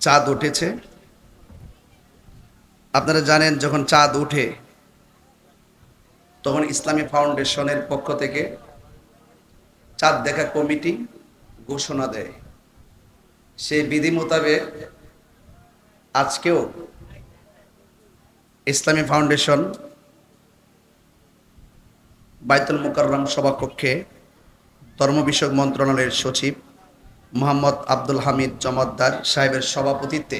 চাঁদ উঠেছে। আপনারা জানেন, যখন চাঁদ উঠে, তখন ইসলামী ফাউন্ডেশনের পক্ষ থেকে চাঁদ দেখা কমিটি ঘোষণা দেয়। সেই বিধি মোতাবেক আজকেও ইসলামী ফাউন্ডেশন বাইতুল মুকাররম সভাকক্ষে ধর্ম বিষয়ক মন্ত্রণালয়ের সচিব মোহাম্মদ আব্দুল হামিদ জমাদ্দার সাহেবের সভাপতিত্বে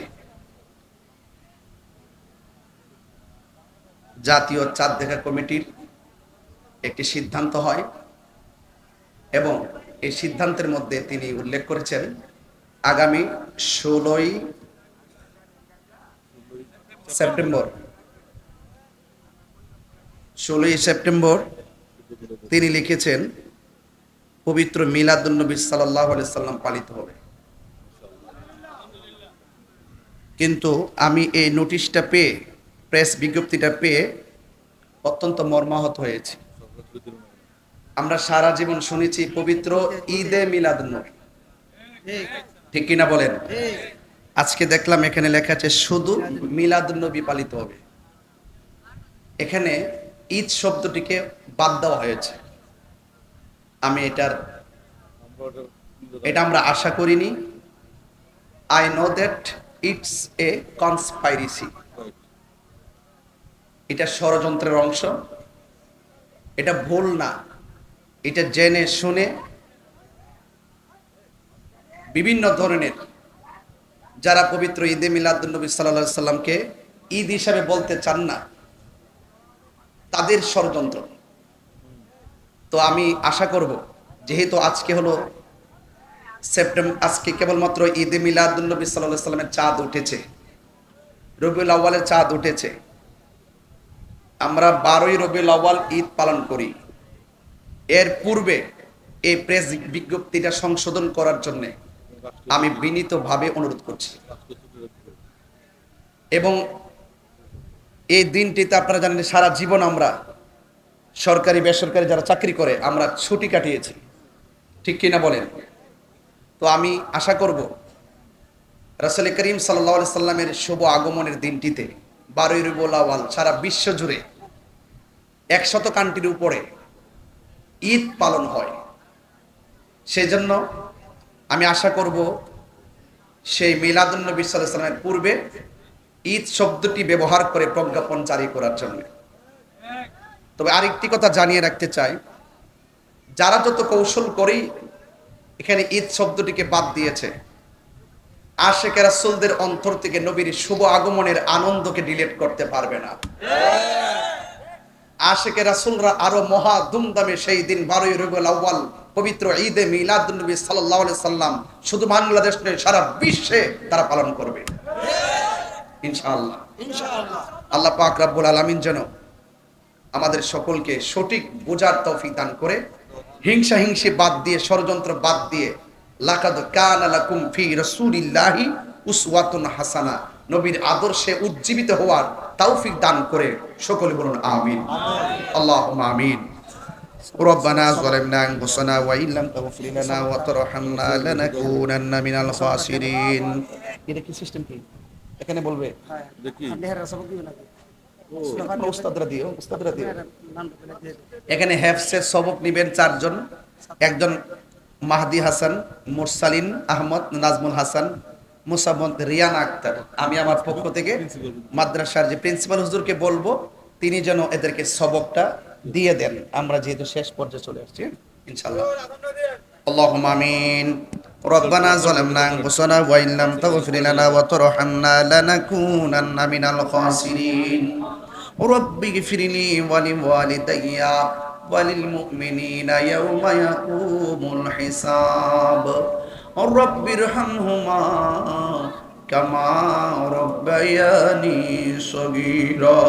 জাতীয় চাঁদ দেখা কমিটির একটি সিদ্ধান্ত হয় এবং এই সিদ্ধান্তের মধ্যে তিনি উল্লেখ করেছেন, আগামী ষোলোই সেপ্টেম্বর ষোলোই সেপ্টেম্বর তিনি লিখেছেন পবিত্র মিলাদুন্নবী সাল্লাহ সাল্লাম পালিত হবে। কিন্তু আমি এই নোটিশটা পেয়ে, প্রেস বিজ্ঞপ্তিটা পেয়ে অত্যন্ত মর্মাহত হয়েছি। আমরা সারা জীবন শুনেছি পবিত্র ঈদে মিলাদুন্নবী ঠিক কিনা বলেন? আজকে দেখলাম এখানে লেখা আছে, শুধু মিলাদুন্নবী পালিত হবে। এখানে ঈদ শব্দটিকে বাদ দেওয়া হয়েছে। আমি এটার, এটা আমরা আশা করিনি। I know that it's a conspiracy এটা ষড়যন্ত্রের অংশ। এটা ভুল না। এটা জেনে শুনে বিভিন্ন ধরনের, যারা পবিত্র ঈদে মিলাদুলনবী সাল্লা সাল্লামকে ঈদ হিসাবে বলতে চান না, তাদের ষড়যন্ত্র। তো আমি আশা করব, যেহেতু আজকে হলো সেপ্টেম্বর আজকে কেবলমাত্র ঈদে মিলাদুলনবী সাল্লাহ সাল্লামের চাঁদ উঠেছে। রবিউল আউ্বালের চাঁদ উঠেছে। আমরা বারোই রবিউল আউ্বাল ঈদ পালন করি। এর পূর্বে এই প্রেস বিজ্ঞপ্তিটা সংশোধন করার জন্য আমি বিনীতভাবে অনুরোধ করছি। এবং এই দিনটিতে আপনারা জানেন সারা জীবন আমরা সরকারি, বেসরকারি যারা চাকরি করে, আমরা ছুটি কাটিয়েছি। ঠিক কিনা বলেন? তো আমি আশা করব, রাসেল করিম সাল্লা সাল্লামের শুভ আগমনের দিনটিতে বারোই রুবুল আওয়াল সারা বিশ্ব জুড়ে একশত কান্টির উপরে ঈদ পালন হয়। সেজন্য আমি আশা করব, সেই মিলাদুল্নবী সাল্লাহ সাল্লামের পূর্বে ঈদ শব্দটি ব্যবহার করে প্রজ্ঞাপন জারি করার জন্য। তবে আরেকটি কথা জানিয়ে রাখতে চাই যারা যত কৌশল করেই এখানে ঈদ শব্দটিকে বাদ দিয়েছে আশেখ রাসুলদের অন্তর থেকে নবীর শুভ আগমনের আনন্দকে ডিলেট করতে পারবে না। আশেকে রাসুলরা আরও মহা ধুমধামে সেই দিন বারোই রবিউল আউ্বাল পবিত্র ঈদে মিলাদ নবী সাল্লাহ সাল্লাম শুধু বাংলাদেশ নয় সারা বিশ্বে তারা পালন করবে। ইনশাআল্লাহ। আল্লাহ পাক রাব্বুল আলামিন যেন আমাদের সকলকে সঠিক বোঝার তৌফিক দান করে হিংসা হিংসি বাদ দিয়ে ষড়যন্ত্র বাদ দিয়ে লাকাদ কানা লাকুম ফি রাসূলিল্লাহি উসওয়াতুন হাসানা নবীর আদর্শে উজ্জীবিত হওয়ার তৌফিক দান করে সকলে বলুন আমিন আল্লাহুম্মা আমিন ربنا ظلمنا انفسنا وان لم تغفر لنا وترحمنا لنكونن من الخاسرين এটা কি সিস্টেম কি এখানে বলবে উস্তাদরা দিও উস্তাদরা দিও এখানে হেফসের সবক নিবেন চারজন একজন মাহদি হাসান মুরসালিন আহমদ নাজমুল হাসান মুসামদ রিয়ান আক্তার আমি আমার পক্ষ থেকে মাদ্রাসার যে প্রিন্সিপাল হুজুরকে বলবো তিনি যেন এদেরকে সবকটা দিয়ে দেন আমরা যেহেতু শেষ পর্যায়ে চলে আসছি ইনশাল্লাহ اللهم آمين ربنا ظلمنا أنفسنا وإن لم تغفر لنا وترحمنا لنكونن من الخاسرين رب اغفر لي ولوالدي وللمؤمنين يوم يقوم الحساب. رب ارحمهما كما ربياني صغيرا.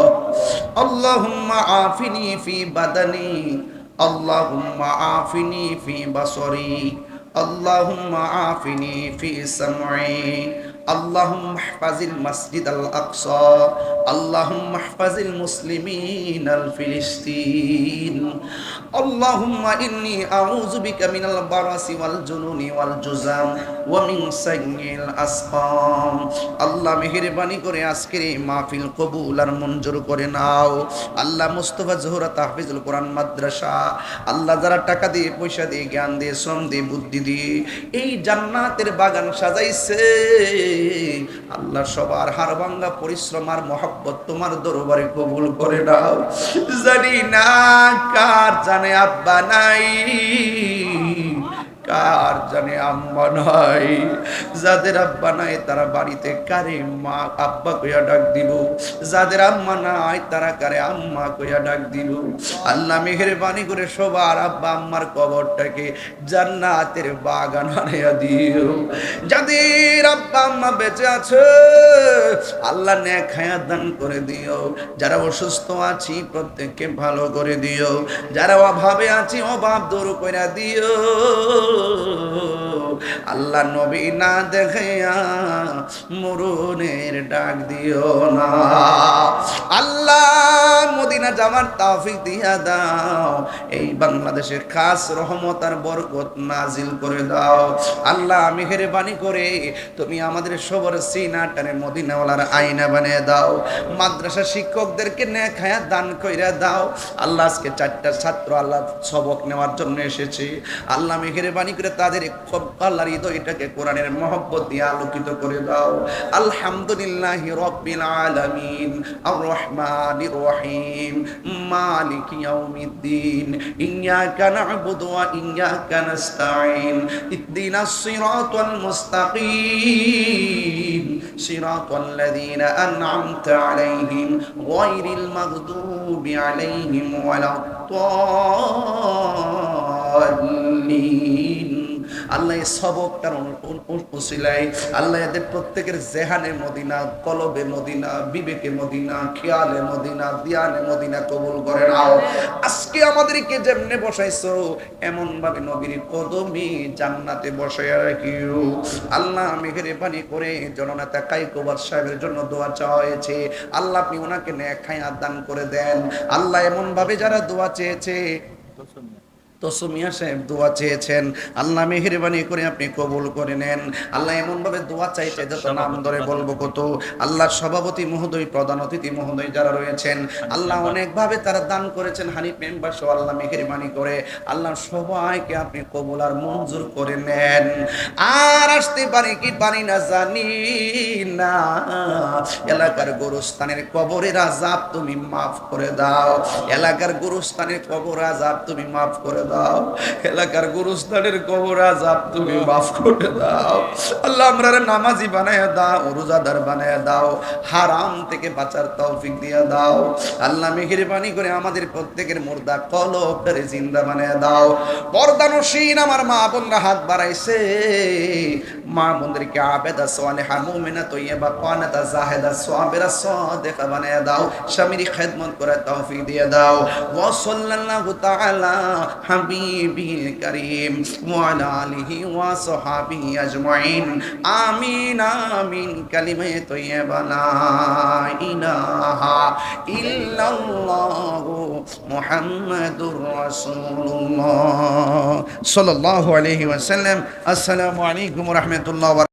اللهم عافني في بدني اللهم عافني في بصري اللهم عافني في سمعي. اللهم احفظ المسجد الأقصى اللهم احفظ المسلمين الفلسطين اللهم إني أعوذ بك من البرص والجنون والجزام ওয়া মিন সাইয়্যিল আসকাম আল্লাহ মেহেরবানি করে আজকের এই মাহফিল কবুল আর মঞ্জুর করে নাও আল্লাহ মুস্তফা জোহরা তাহফিজুল কোরআন মাদ্রাসা আল্লাহ যারা টাকা দিয়ে পয়সা দিয়ে জ্ঞান দিয়ে শ্রম দিয়ে বুদ্ধি দিয়ে এই জান্নাতের বাগান সাজাইছে আল্লাহ সবার হার ভাঙ্গা পরিশ্রম আর মহব্বত তোমার দরবারে কবুল করে নাও। জানি না কার জানে আব্বা নাই, কার জানে আম্মা নাই। যাদের আব্বা নাই, তারা বাড়িতে কারে মা, আব্বা কইয়া ডাক দিব। যাদের আম্মা নাই, তারা কারে আম্মা কইয়া ডাক দিব। আল্লাহ মেহেরবানি করে সবার আব্বা আম্মার কবরটাকে জান্নাতের বাগান বানাইয়া দিও। যাদের আব্বা আম্মা বেঁচে আছে। আল্লাহ ন্যাক হায়াত দান করে দিও। যারা অসুস্থ আছি, প্রত্যেককে ভালো করে দিও। যারা অভাবে আছি, অভাব দূর করে দিও। আল্লাহ নবী না দেখাইয়া মরুনের ডাক দিও না। আল্লাহ মদিনা জামার তাফিক দিয়া দাও। এই বাংলাদেশের খাস রহমত আর বরকত নাজিল করে দাও। আল্লাহ মেহেরবানি করে তুমি আমাদের সবার সিনাটারে মদিনাওয়ালার আয়না বানিয়ে দাও। মাদ্রাসা শিক্ষকদেরকে হায়াত দান কইরা দাও। আল্লাহ আজকে চারটা ছাত্র আল্লাহ সবক নেওয়ার জন্য এসেছে। আল্লাহ মেহেরবানি করে তাদের আল্লাহর হৃদয়টাকে কোরআনের মহব্বত দিয়ে আলোকিত করে দাও আলহামদুলিল্লাহ রব্বিল আলামিন আর রহমানির রহিম মালিক ইয়াউমিদ্দিন ইয়াকা না'বুদু ওয়া ইয়াকা নাস্তাঈন ইহদিনাস সিরাতাল মুস্তাকিম সিরাতাল লাযীনা আন'আমতা আলাইহিম গায়রিল মাগদুবি আলাইহিম ওয়ালাদ ضالين আল্লাহ এই সবকটার উসিলাই আল্লাহ এদের প্রত্যেকের জেহানে মদিনা, কলবে মদিনা, বিবেকে মদিনা, খেয়ালে মদিনা, দিয়ানে মদিনা কবুল করে নাও। আজকে আমাদেরকে যেমনে বসাইছো এমন ভাবে নবীর কদমি জান্নাতে বসাইয়া রাখিও। আল্লাহ মেঘেরে পানি করে জননেতা কাইকোবার সাহেবের জন্য দোয়া চাওয়া হয়েছে আল্লাহ আপনি ওনাকে ন্যায় খায়া দান করে দেন। আল্লাহ এমন ভাবে যারা দোয়া চেয়েছে তসমিয়া সাহেব দোয়া চেয়েছেন। আল্লাহ মেহরবানি করে আপনি কবুল করে নেন। আল্লাহ এমন ভাবে দোয়া চাইছে যত নাম ধরে বলব কত। আল্লাহর সভাপতি মহোদয়, প্রধান অতিথি মহোদয় যারা রয়েছেন, আল্লাহ অনেকভাবে তারা দান করেছেন হানিফ মেম্বার সহ আল্লাহ মেহরবানি করে। আল্লাহ সবাইকে আপনি কবুল আর মঞ্জুর করে নেন। আর আসতে পারি কি পারি না জানি না। এলাকার গোরস্থানের কবরের আজাব তুমি মাফ করে দাও। এলাকার গোরস্থানের কবর আজাব তুমি মাফ করে দাও এলাকার গুরুস্থানের কবর আজাব তুমি মাফ করে দাও। আল্লাহ আমরা নামাজি বানায় দাও, রোজাদার বানায় দাও, হারাম থেকে বাঁচার তৌফিক দিয়ে দাও। আল্লাহ মেহেরবানি করে আমাদের প্রত্যেকের মুর্দা কলবটারে জিন্দা বানায় দাও। পর্দানসীন আমার মা বোনরা হাত বাড়াইছে। মা বোনদেরকে আবেদা সোয়ালেহা, মুমিনা, তৈয়বা কানাতা জাহেদা সাবিরা সাদিকা বানায় দাও। স্বামীর খেদমত করে তৌফিক দিয়ে দাও। ওয়া সাল্লাল্লাহু তাআলা হাবিবিল করিম, ওয়ালা ওয়া সাহাবি আজমাইন। আমিন আমিন, কালিমে তৈয়বা, লা ইলাহা ইল্লাল্লাহু মুহাম্মাদুর রাসূলুল্লাহ সাল্লাল্লাহু আলাইহি ওয়াসাল্লাম। আসসালামু আলাইকুম ওয়া রাহমাতুল্লাহ